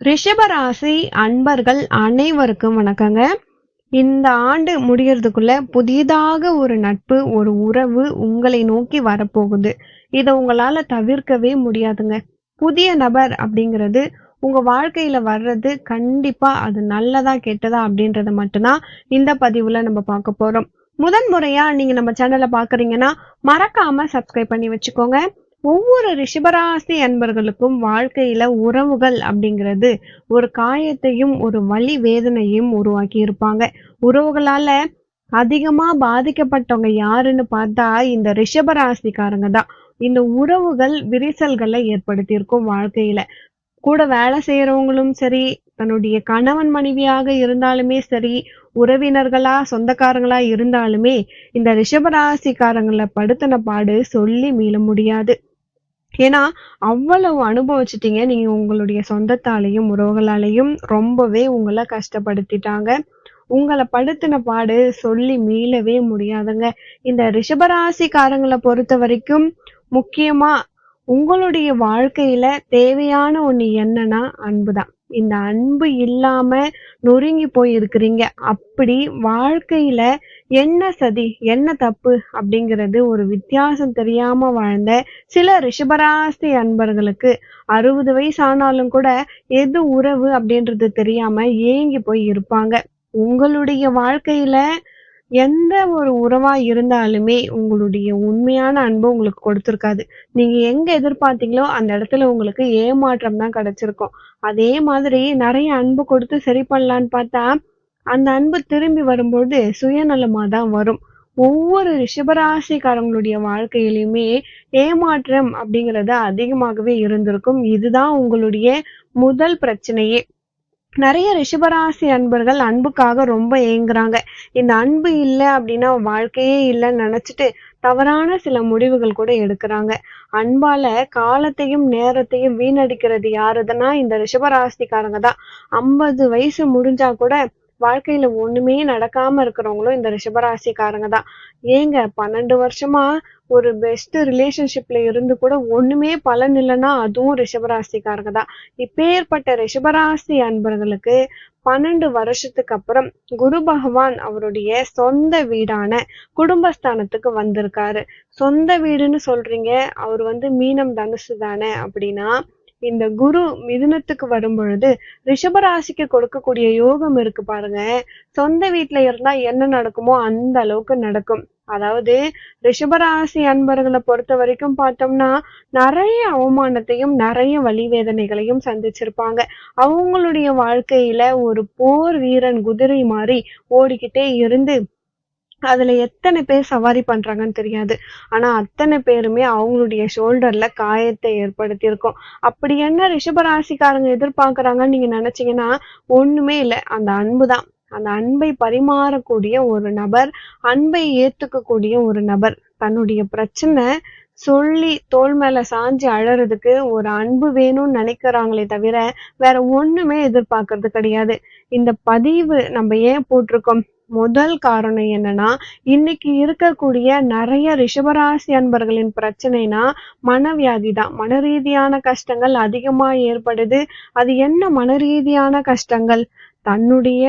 ரிஷபராசி அன்பர்கள் அனைவருக்கும் வணக்கங்க. இந்த ஆண்டு முடியறதுக்குள்ள புதிதாக ஒரு நட்பு ஒரு உறவு உங்களை நோக்கி வரப்போகுது. இதை உங்களால தவிர்க்கவே முடியாதுங்க. புதிய நபர் அப்படிங்கிறது உங்க வாழ்க்கையில வர்றது கண்டிப்பா அது நல்லதா கெட்டதா அப்படின்றத மட்டும்தான் இந்த பதிவுல நம்ம பார்க்க போறோம். முதன் முறையா நீங்க நம்ம சேனலை பாக்குறீங்கன்னா மறக்காம சப்ஸ்கிரைப் பண்ணி வச்சுக்கோங்க. ஒவ்வொரு ரிஷபராசி அன்பர்களுக்கும் வாழ்க்கையில உறவுகள் அப்படிங்கிறது ஒரு காயத்தையும் ஒரு வழி வேதனையும் உருவாக்கி இருப்பாங்க. உறவுகளால அதிகமா பாதிக்கப்பட்டவங்க யாருன்னு பார்த்தா இந்த ரிஷபராசிக்காரங்க தான். இந்த உறவுகள் விரிசல்களை ஏற்படுத்தியிருக்கும் வாழ்க்கையில. கூட வேலை செய்யறவங்களும் சரி தன்னுடைய கணவன் மனைவியாக இருந்தாலுமே சரி உறவினர்களா சொந்தக்காரங்களா இருந்தாலுமே இந்த ரிஷபராசிக்காரங்களை படுத்தின பாடு சொல்லி மீள முடியாது. ஏன்னா அவ்வளவு அனுபவிச்சிட்டீங்க. நீங்க உங்களுடைய சொந்தத்தாலையும் உறவுகளாலையும் ரொம்பவே உங்களை கஷ்டப்படுத்திட்டாங்க. உங்களை படுத்தின பாடு சொல்லி மீளவே முடியாதுங்க. இந்த ரிஷபராசிக்காரங்களை பொறுத்த வரைக்கும் முக்கியமா உங்களுடைய வாழ்க்கையில தேவையான ஒண்ணு என்னன்னா அன்புதான். இந்த அன்பு இல்லாம நொறுங்கி போய் இருக்கிறீங்க அப்படி வாழ்க்கையில என்ன சதி என்ன தப்பு அப்படிங்கிறது ஒரு வித்தியாசம் தெரியாம வாழ்ந்த சில ரிஷபராசி அன்பர்களுக்கு அறுபது வயசு ஆனாலும் கூட எது உறவு அப்படின்றது தெரியாம ஏங்கி போய் இருப்பாங்க. உங்களுடைய வாழ்க்கையில எந்த ஒரு உறவா இருந்தாலுமே உங்களுடைய உண்மையான அன்பு உங்களுக்கு கொடுத்துருக்காது. நீங்க எங்க எதிர்பார்த்தீங்களோ அந்த இடத்துல உங்களுக்கு ஏமாற்றம் தான் கிடைச்சிருக்கும். அதே மாதிரி நிறைய அன்பு கொடுத்து சரி பண்ணலான்னு பார்த்தா அந்த அன்பு திரும்பி வரும்போது சுயநலமா தான் வரும். ஒவ்வொரு ரிஷபராசிக்காரங்களுடைய வாழ்க்கையிலுமே ஏமாற்றம் அப்படிங்கிறது அதிகமாகவே இருந்திருக்கும். இதுதான் உங்களுடைய முதல் பிரச்சனையே. நிறைய ரிஷபராசி அன்பர்கள் அன்புக்காக ரொம்ப ஏங்குறாங்க. இந்த அன்பு இல்லை அப்படின்னா வாழ்க்கையே இல்லைன்னு நினைச்சிட்டு தவறான சில முடிவுகள் கூட எடுக்கிறாங்க. அன்பால காலத்தையும் நேரத்தையும் வீணடிக்கிறது யாருதுன்னா இந்த ரிஷபராசிக்காரங்க தான். ஐம்பது வயசு முடிஞ்சா கூட வாழ்க்கையில ஒண்ணுமே நடக்காம இருக்கிறவங்களும் இந்த ரிஷபராசிக்காரங்க தான் ஏங்க பன்னெண்டு வருஷமா ஒரு பெஸ்ட் ரிலேஷன்ஷிப்ல இருந்து கூட ஒண்ணுமே பலன் இல்லைன்னா அதுவும் ரிஷபராசிக்காரங்க தான் இப்பேற்பட்ட ரிஷபராசி அன்பர்களுக்கு பன்னெண்டு வருஷத்துக்கு அப்புறம் குரு பகவான் அவருடைய சொந்த வீடான குடும்பஸ்தானத்துக்கு வந்திருக்காரு. சொந்த வீடுன்னு சொல்றீங்க அவர் வந்து மீனம் தனுசு தானே அப்படின்னா இந்த குரு மிதுனத்துக்கு வரும் பொழுது ரிஷபராசிக்கு கொடுக்கக்கூடிய யோகம் இருக்கு பாருங்க. சொந்த வீட்டுல இருந்தா என்ன நடக்குமோ அந்த அளவுக்கு நடக்கும். அதாவது ரிஷபராசி அன்பர்களை பொறுத்த வரைக்கும் பார்த்தோம்னா நிறைய அவமானத்தையும் நிறைய வழி வேதனைகளையும் சந்திச்சிருப்பாங்க. அவங்களுடைய வாழ்க்கையில ஒரு போர் வீரன் குதிரை மாதிரி ஓடிக்கிட்டே இருந்து அதில் எத்தனை பேர் சவாரி பண்ணுறாங்கன்னு தெரியாது. ஆனால் அத்தனை பேருமே அவங்களுடைய ஷோல்டரில் காயத்தை ஏற்படுத்தியிருக்கோம். அப்படி என்ன ரிஷபராசிக்காரங்க எதிர்பார்க்குறாங்கன்னு நீங்கள் நினச்சிங்கன்னா ஒன்றுமே இல்லை. அந்த அன்பு தான். அந்த அன்பை பரிமாறக்கூடிய ஒரு நபர் அன்பை ஏற்றுக்கக்கூடிய ஒரு நபர். தன்னுடைய பிரச்சனை சொல்லி தோல் மேல சாஞ்சு அழறதுக்கு ஒரு அன்பு வேணும்னு நினைக்கிறாங்களே தவிர வேற ஒண்ணுமே எதிர்பார்க்கறது கிடையாது. இந்த பதிவு நம்ம ஏன் போட்டிருக்கோம்? முதல் காரணம் என்னன்னா இன்னைக்கு இருக்கக்கூடிய நிறைய ரிஷபராசி அன்பர்களின் பிரச்சனைனா மனவியாதி தான். மன ரீதியான கஷ்டங்கள் அதிகமா ஏற்படுது. அது என்ன மன ரீதியான கஷ்டங்கள்? தன்னுடைய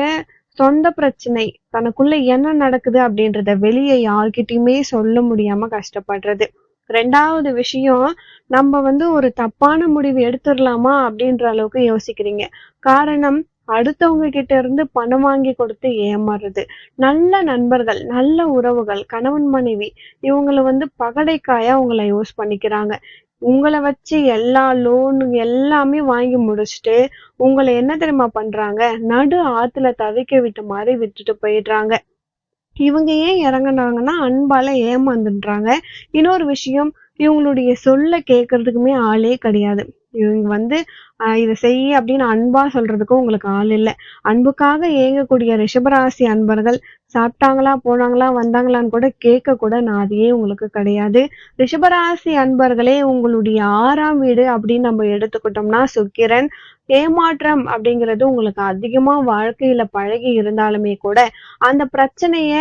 சொந்த பிரச்சனை. தனக்குள்ள என்ன நடக்குது அப்படின்றத வெளியே யார்கிட்டயுமே சொல்ல முடியாம கஷ்டப்படுறது. ரெண்டாவது விஷயம் நம்ம வந்து ஒரு தப்பான முடிவு எடுத்துடலாமா அப்படின்ற அளவுக்கு யோசிக்கிறீங்க. காரணம் அடுத்தவங்க கிட்ட இருந்து பணம் வாங்கி கொடுத்து ஏமாறுறது. நல்ல நண்பர்கள் நல்ல உறவுகள் கணவன் மனைவி இவங்களை வந்து பகடைக்காயா உங்களை யூஸ் பண்ணிக்கிறாங்க. உங்களை வச்சு எல்லா லோனு எல்லாமே வாங்கி முடிச்சுட்டு உங்களை என்ன தெரியுமா பண்றாங்க? நடு ஆத்துல தவிக்க விட்ட மாதிரி விட்டுட்டு போயிடுறாங்க. இவங்க ஏன் இறங்குனாங்கன்னா அன்பால ஏமாந்துடுறாங்க இன்னொரு விஷயம் இவங்களுடைய சொல்ல கேட்கறதுக்குமே ஆளே கிடையாது. இவங்க வந்து இதை செய் அப்படின்னு அன்பா சொல்றதுக்கும் உங்களுக்கு ஆள் இல்லை. அன்புக்காக ஏங்கக்கூடிய ரிஷபராசி அன்பர்கள் சாப்பிட்டாங்களா போனாங்களா வந்தாங்களான்னு கூட கேட்க கூட நாதியே உங்களுக்கு கிடையாது. ரிஷபராசி அன்பர்களே உங்களுடைய ஆறாம் வீடு அப்படின்னு நம்ம எடுத்துக்கிட்டோம்னா சுக்கிரன். ஏமாற்றம் அப்படிங்கிறது உங்களுக்கு அதிகமா வாழ்க்கையில பழகி இருந்தாலுமே கூட அந்த பிரச்சனைய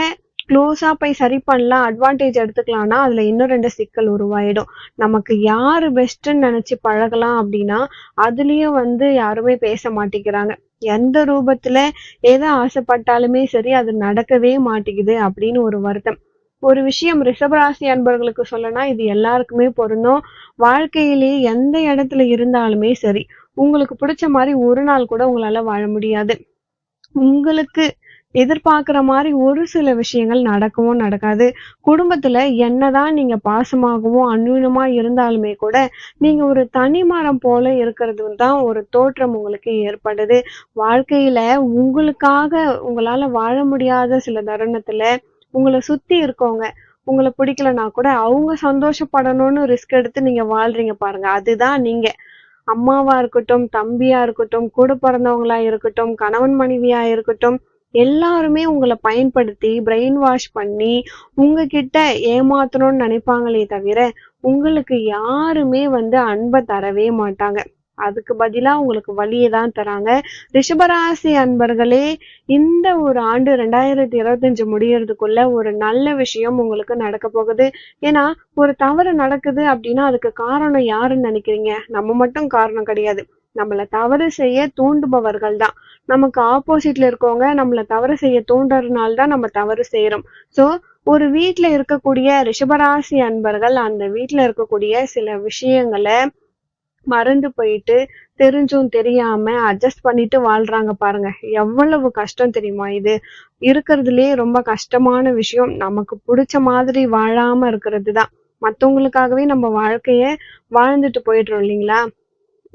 க்ளோஸா போய் சரி பண்ணலாம், அட்வான்டேஜ் எடுத்துக்கலாம்னா, அதுல இன்னும் ரெண்டு சிக்கல் உருவாயிடும். நமக்கு யாரு பெஸ்ட்டுன்னு நினச்சி பழகலாம் அப்படின்னா அதுலயும் வந்து யாருமே பேச மாட்டேங்கிறாங்க. எந்த ரூபத்துல எதை ஆசைப்பட்டாலுமே சரி, அது நடக்கவே மாட்டேங்குது அப்படின்னு ஒரு வருத்தம். ஒரு விஷயம் ரிஷபராசி அன்பர்களுக்கு சொல்லணும்னா, இது எல்லாருக்குமே பொருந்தும். வாழ்க்கையிலேயே எந்த இடத்துல இருந்தாலுமே சரி, உங்களுக்கு பிடிச்ச மாதிரி ஒரு நாள் கூட உங்களால வாழ முடியாது. உங்களுக்கு எதிர்பார்க்குற மாதிரி ஒரு சில விஷயங்கள் நடக்கவும் நடக்காது. குடும்பத்தில் என்னதான் நீங்கள் பாசமாகவும், அந்யூனமாக இருந்தாலுமே கூட, நீங்கள் ஒரு தனி மரம் போல இருக்கிறது தான் ஒரு தோற்றம் உங்களுக்கு ஏற்படுது. வாழ்க்கையில் உங்களுக்காக உங்களால் வாழ முடியாத சில தருணத்தில் உங்களை சுற்றி இருக்கவங்க, உங்களை பிடிக்கலனா கூட அவங்க சந்தோஷப்படணும்னு ரிஸ்க் எடுத்து நீங்கள் வாழ்றீங்க பாருங்க. அதுதான் நீங்கள் அம்மாவா இருக்கட்டும், தம்பியா இருக்கட்டும், கூட பிறந்தவங்களா இருக்கட்டும், கணவன் மனைவியா இருக்கட்டும், எல்லாருமே உங்களை பயன்படுத்தி, பிரெயின் வாஷ் பண்ணி, உங்ககிட்ட ஏமாத்தணும்னு நினைப்பாங்களே தவிர, உங்களுக்கு யாருமே வந்து அன்பை தரவே மாட்டாங்க. அதுக்கு பதிலா உங்களுக்கு வழியை தான் தராங்க. ரிஷபராசி அன்பர்களே, இந்த ஒரு ஆண்டு 2025 முடியறதுக்குள்ள ஒரு நல்ல விஷயம் உங்களுக்கு நடக்க போகுது. ஏன்னா, ஒரு தவறு நடக்குது அப்படின்னா அதுக்கு காரணம் யாருன்னு நினைக்கிறீங்க நம்ம மட்டும் காரணம் கிடையாது. நம்மளை தவறு செய்ய தூண்டுபவர்கள் தான். நமக்கு ஆப்போசிட்ல இருக்கவங்க நம்மளை தவறு செய்ய தூண்டுறதுனால தான் நம்ம தவறு செய்கிறோம் ஸோ, ஒரு வீட்டில் இருக்கக்கூடிய ரிஷபராசி அன்பர்கள், அந்த வீட்டில் இருக்கக்கூடிய சில விஷயங்கள மறந்து போயிட்டு, தெரிஞ்சும் தெரியாம அட்ஜஸ்ட் பண்ணிட்டு வாழ்றாங்க பாருங்க. எவ்வளவு கஷ்டம் தெரியுமா இது? இருக்கிறதுலயே ரொம்ப கஷ்டமான விஷயம், நமக்கு பிடிச்ச மாதிரி வாழாம இருக்கிறது தான். மற்றவங்களுக்காகவே நம்ம வாழ்க்கைய வாழ்ந்துட்டு போயிடுறோம் இல்லைங்களா?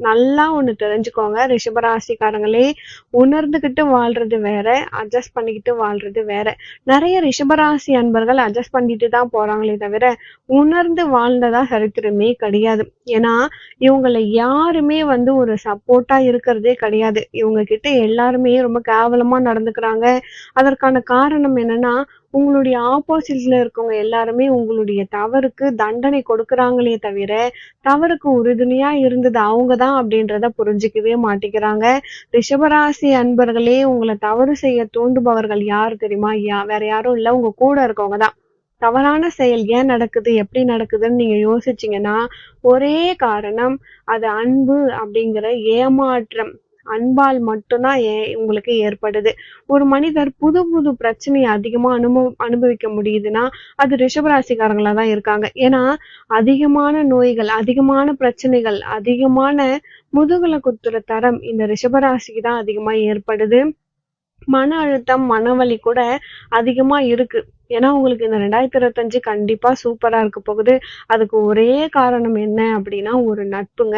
நல்லா ஒன்று தெரிஞ்சுக்கோங்க ரிஷபராசிக்காரங்களே, உணர்ந்துக்கிட்டு வாழ்றது வேற, அட்ஜஸ்ட் பண்ணிக்கிட்டு வாழ்றது வேற. நிறைய ரிஷபராசி அன்பர்கள் அட்ஜஸ்ட் பண்ணிட்டு தான் போறாங்களே தவிர, உணர்ந்து வாழ்ந்ததா சரித்திரமே கிடையாது. ஏன்னா, இவங்கள யாருமே வந்து ஒரு சப்போர்ட்டா இருக்கிறதே கிடையாது. இவங்க கிட்ட எல்லாருமே ரொம்ப கேவலமா நடந்துக்கிறாங்க. அதற்கான காரணம் என்னன்னா, உங்களுடைய ஆப்போசிட்ல இருக்கவங்க எல்லாருமே உங்களுடைய தவறுக்கு தண்டனை கொடுக்குறாங்களே தவிர, தவறுக்கு உறுதுணையா இருந்தது அவங்க தான் அப்படின்றத புரிஞ்சுக்கவே மாட்டேங்கிறாங்க. ரிஷபராசி அன்பர்களே, உங்களை தவறு செய்ய தூண்டுபவர்கள் யார் தெரியுமா? யா வேற யாரும் இல்ல, உங்க கூட இருக்கவங்க தான். தவறான செயல் ஏன் நடக்குது? எப்படி நடக்குதுன்னு நீங்க யோசிச்சீங்கன்னா, ஒரே காரணம் அது அன்பு அப்படிங்கிற ஏமாற்றம். அன்பால் மட்டும்தான் ஏ உங்களுக்கு ஏற்படுது. ஒரு மனிதர் புது புது பிரச்சனையை அதிகமாக அனுபவ அனுபவிக்க முடியுதுன்னா, அது ரிஷபராசிக்காரங்களாக தான் இருக்காங்க. ஏன்னா, அதிகமான நோய்கள், அதிகமான பிரச்சனைகள், அதிகமான முதுகுல குத்துற தரம் இந்த ரிஷபராசிக்கு தான் அதிகமாக ஏற்படுது. மன அழுத்தம், மனவலி கூட அதிகமா இருக்கு. ஏன்னா, உங்களுக்கு இந்த 2025 கண்டிப்பா சூப்பரா இருக்க போகுது. அதுக்கு ஒரே காரணம் என்ன அப்படின்னா, ஒரு நட்புங்க.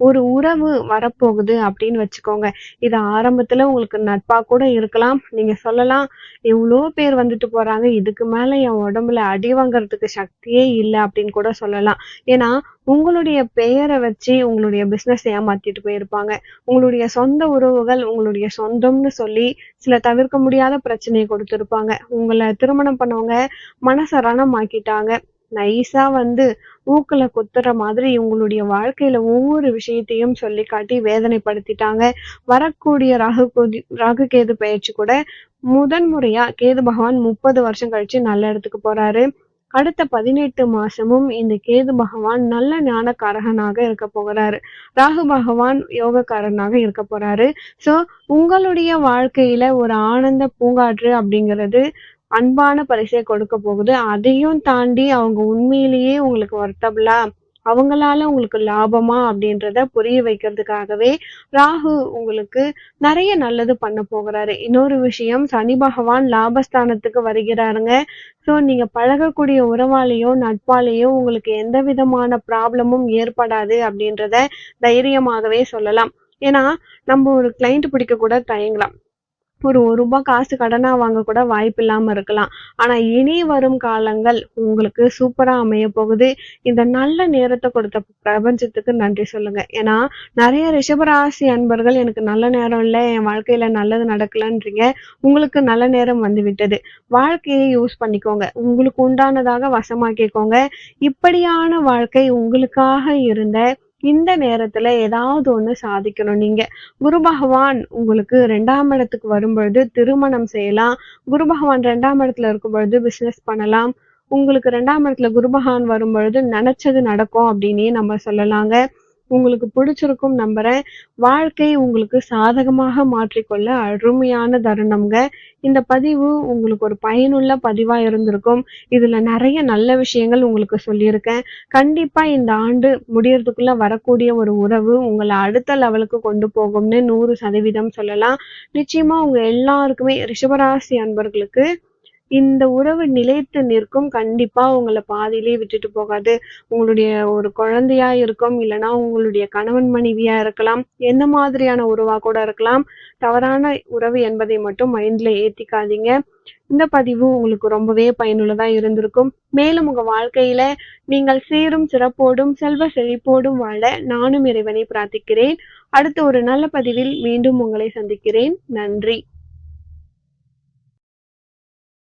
ஒரு உறவு வரப்போகுது அப்படின்னு வச்சுக்கோங்க. இது ஆரம்பத்துல உங்களுக்கு நட்பா கூட இருக்கலாம். நீங்க சொல்லலாம், எவ்வளோ பேர் வந்துட்டு போறாங்க. இதுக்கு மேல என் உடம்புல அடி வாங்குறதுக்கு சக்தியே இல்லை அப்படின்னு கூட சொல்லலாம். ஏன்னா, உங்களுடைய பெயரை வச்சு உங்களுடைய பிஸ்னஸ் ஏமாத்திட்டு போயிருப்பாங்க. உங்களுடைய சொந்த உறவுகள் உங்களுடைய சொந்தம்னு சொல்லி சில தவிர்க்க முடியாத பிரச்சனையை கொடுத்துருப்பாங்க உங்களை திருமணம் பண்ணவங்க மனசரணமாக்கிட்டாங்க நைஸா வந்து மூக்குல குத்துற மாதிரி இவங்களுடைய வாழ்க்கையில ஒவ்வொரு விஷயத்தையும் சொல்லி காட்டி வேதனைப்படுத்திட்டாங்க. வரக்கூடிய ராகு ராகு கேது பயிற்சி கூட முதன் முறையா கேது பகவான் 30 வருஷம் கழிச்சு நல்ல இடத்துக்கு போறாரு. அடுத்த 18 மாசமும் இந்த கேது பகவான் நல்ல ஞானகாரகனாக இருக்க போகிறாரு. ராகு பகவான் யோகக்காரனாக இருக்க போறாரு. ஸோ, உங்களுடைய வாழ்க்கையில ஒரு ஆனந்த பூங்காற்று அப்படிங்கிறது அன்பான பரிசை கொடுக்க போகுது. அதையும் தாண்டி அவங்க உண்மையிலேயே உங்களுக்கு ஒர்த்தபிளா அவங்களால உங்களுக்கு லாபமா அப்படின்றத புரிய வைக்கிறதுக்காகவே ராகு உங்களுக்கு நிறைய நல்லது பண்ண போகிறாரு இன்னொரு விஷயம் சனி பகவான் லாபஸ்தானத்துக்கு வருகிறாருங்க. ஸோ, நீங்க பழகக்கூடிய உறவாலேயோ, நட்பாலேயோ உங்களுக்கு எந்த விதமான ப்ராப்ளமும் ஏற்படாது அப்படின்றத தைரியமாகவே சொல்லலாம். ஏன்னா, நம்ம ஒரு கிளையண்ட் பிடிக்க கூட தயங்கலாம். ஒரு ஒரு ரூபாய் காசு கடனாக வாங்க கூட வாய்ப்பில்லாம இருக்கலாம். ஆனால் இனி வரும் காலங்கள் உங்களுக்கு சூப்பராக அமைய போகுது. இந்த நல்ல நேரத்தை கொடுத்த பிரபஞ்சத்துக்கு நன்றி சொல்லுங்கள் ஏன்னா, நிறைய ரிஷபராசி அன்பர்கள் எனக்கு நல்ல நேரம் இல்லை என் வாழ்க்கையில் நல்லது நடக்கலன்றீங்க. உங்களுக்கு நல்ல நேரம் வந்து விட்டது. வாழ்க்கையை யூஸ் பண்ணிக்கோங்க. உங்களுக்கு உண்டானதாக வசமாக்கிக்கோங்க. இப்படியான வாழ்க்கை உங்களுக்காக இருந்த இந்த நேரத்துல ஏதாவது ஒண்ணு சாதிக்கணும் நீங்க. குரு பகவான் உங்களுக்கு ரெண்டாம் இடத்துக்கு வரும்பொழுது திருமணம் செய்யலாம். குரு பகவான் ரெண்டாம் இடத்துல இருக்கும் பொழுது பிசினஸ் பண்ணலாம். உங்களுக்கு ரெண்டாம் இடத்துல குரு பகவான் வரும்பொழுது நினைச்சது நடக்கும் அப்படின்னே நம்ம சொல்லலாங்க. உங்களுக்கு பிடிச்சிருக்கும் நம்புறேன். வாழ்க்கை உங்களுக்கு சாதகமாக மாற்றிக்கொள்ள அருமையான தருணம்ங்க. இந்த பதிவு உங்களுக்கு ஒரு பயனுள்ள பதிவா இருந்திருக்கும். இதுல நிறைய நல்ல விஷயங்கள் உங்களுக்கு சொல்லியிருக்கேன். கண்டிப்பா இந்த ஆண்டு முடியறதுக்குள்ள வரக்கூடிய ஒரு உறவு உங்களை அடுத்த லெவலுக்கு கொண்டு போகும்னு 100% சொல்லலாம். நிச்சயமா உங்க எல்லாருக்குமே ரிஷபராசி அன்பர்களுக்கு இந்த உறவு நிலைத்து நிற்கும். கண்டிப்பா உங்களை பாதியிலேயே விட்டுட்டு போகாது. உங்களுடைய ஒரு குழந்தையா இருக்கும். இல்லைன்னா உங்களுடைய கணவன் மனைவியா இருக்கலாம். எந்த மாதிரியான உறவா கூட இருக்கலாம். தவறான உறவு என்பதை மட்டும் மைண்ட்ல ஏத்திக்காதீங்க. இந்த பதிவு உங்களுக்கு ரொம்பவே பயனுள்ளதா இருந்திருக்கும். மேலும் உங்க வாழ்க்கையில நீங்கள் சீரும் சிறப்போடும் செல்வ செழிப்போடும் வாழ நானும் இறைவனை பிரார்த்திக்கிறேன். அடுத்த ஒரு நல்ல பதிவில் மீண்டும் உங்களை சந்திக்கிறேன். நன்றி.